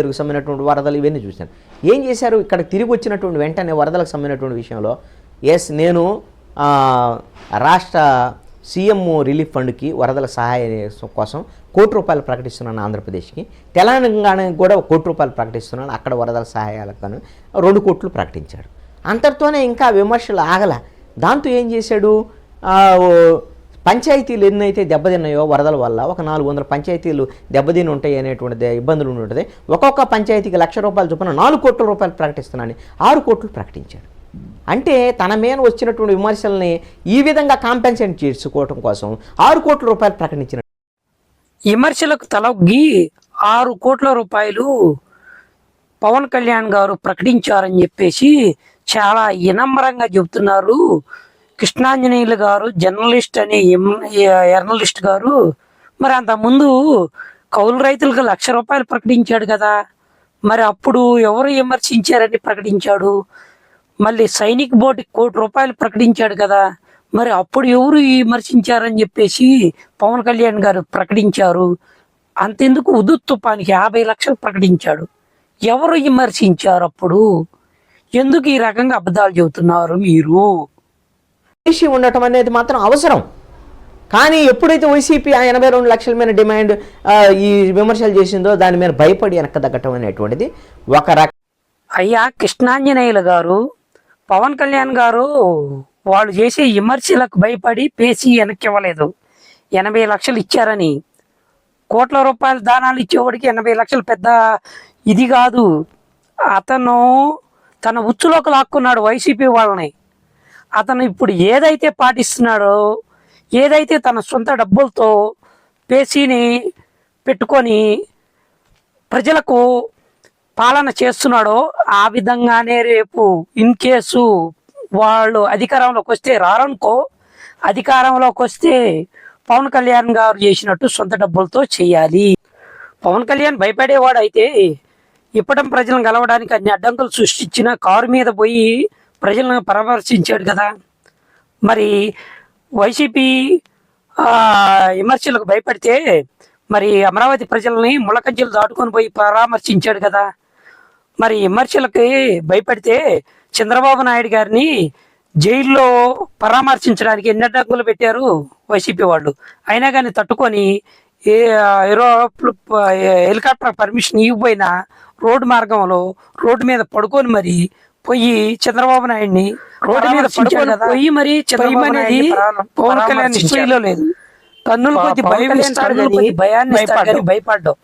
పేరుకు సంబంధించినటువంటి వరదలు ఇవన్నీ చూశాను. ఏం చేశారు? ఇక్కడ తిరిగి వచ్చినటువంటి వెంటనే వరదలకు సంబంధించినటువంటి విషయంలో ఎస్ నేను రాష్ట్ర సీఎం రిలీఫ్ ఫండ్కి వరదల సహాయ కోసం కోటి రూపాయలు ప్రకటిస్తున్నాను ఆంధ్రప్రదేశ్కి. తెలంగాణకి కూడా కోటి రూపాయలు ప్రకటిస్తున్నాను అక్కడ వరదల సహాయాలకు రెండు కోట్లు ప్రకటించాడు. అంతటితోనే ఇంకా విమర్శలు ఆగల. దాంతో ఏం చేశాడు? పంచాయతీలు ఎన్నైతే దెబ్బతిన్నాయో వరదల వల్ల ఒక నాలుగు వందల పంచాయతీలు దెబ్బతిని ఉంటాయి అనేటువంటి ఇబ్బందులు ఉంటుంది ఒక్కొక్క పంచాయతీకి లక్ష రూపాయలు చొప్పున నాలుగు కోట్ల రూపాయలు ప్రకటిస్తున్నాను ఆరు కోట్లు ప్రకటించాడు. అంటే తన మీద వచ్చినటువంటి విమర్శల్ని ఈ విధంగా కాంపెన్సేట్ చేసుకోవటం కోసం ఆరు కోట్ల రూపాయలు ప్రకటించిన విమర్శలకు తలొగ్గి ఆరు కోట్ల రూపాయలు పవన్ కళ్యాణ్ గారు ప్రకటించారని చెప్పేసి చాలా వినమ్రంగా చెబుతున్నారు. కృష్ణాంజనేయులు గారు జర్నలిస్ట్ అనే జర్నలిస్ట్ గారు మరి అంత ముందు కౌలు రైతులకు లక్ష రూపాయలు ప్రకటించాడు కదా మరి అప్పుడు ఎవరు విమర్శించారని ప్రకటించాడు? మళ్ళీ సైనిక్ బోర్డుకి కోటి రూపాయలు ప్రకటించాడు కదా మరి అప్పుడు ఎవరు విమర్శించారని చెప్పేసి పవన్ కళ్యాణ్ గారు ప్రకటించారు. అంతెందుకు ఉదుత్ తుఫానికి యాభై లక్షలు ప్రకటించాడు. ఎవరు విమర్శించారు అప్పుడు? ఎందుకు ఈ రకంగా అబద్ధాలు చెబుతున్నారు మీరు? మనిషి ఉండటం అనేది మాత్రం అవసరం. కానీ ఎప్పుడైతే వైసీపీ ఆ ఎనభై రెండు లక్షల మీద డిమాండ్ ఈ విమర్శలు చేసిందో దాని మీద భయపడి వెనక తగ్గటం అనేటువంటిది ఒక రక అయ్యా కృష్ణాంజనేయులు గారు పవన్ కళ్యాణ్ గారు వాళ్ళు చేసే విమర్శలకు భయపడి పేసి వెనక్కి ఇవ్వలేదు ఎనభై లక్షలు ఇచ్చారని. కోట్ల రూపాయల దానాలు ఇచ్చేవాడికి ఎనభై లక్షలు పెద్ద ఇది కాదు. అతను తన ఉచ్చులోకి లాక్కున్నాడు వైసీపీ వాళ్ళని. అతను ఇప్పుడు ఏదైతే పాటిస్తున్నాడో ఏదైతే తన సొంత డబ్బులతో పేసీని పెట్టుకొని ప్రజలకు పాలన చేస్తున్నాడో ఆ విధంగానే రేపు ఇన్ కేసు వాళ్ళు అధికారంలోకి వస్తే రారనుకో అధికారంలోకి వస్తే పవన్ కళ్యాణ్ గారు చేసినట్టు సొంత డబ్బులతో చేయాలి. పవన్ కళ్యాణ్ భయపడేవాడు అయితే ఇప్పటం ప్రజలను గెలవడానికి అన్ని అడ్డంకులు సృష్టించిన కారు మీద పోయి ప్రజలను పరామర్శించాడు కదా. మరి వైసీపీ విమర్శలకు భయపడితే మరి అమరావతి ప్రజల్ని ముళ్ళకంచెలు దాటుకొని పోయి పరామర్శించాడు కదా. మరి విమర్శలకి భయపడితే చంద్రబాబు నాయుడు గారిని జైల్లో పరామర్శించడానికి ఎన్ని అడ్డంకులు పెట్టారు వైసీపీ వాళ్ళు. అయినా కానీ తట్టుకొని ఏ హెలికాప్టర్ పర్మిషన్ ఇవ్వబోయినా రోడ్డు మార్గంలో రోడ్డు మీద పడుకొని మరి పోయి చంద్రబాబు నాయుడిని రోడ్డు మీద పడుకొని పోయి మరి చంద్రబాబు అనేది పవన్ కళ్యాణ్ హిస్టరీలో లేదు. కన్నులు కొద్ది భయం భయాన్ని భయపడ్డావు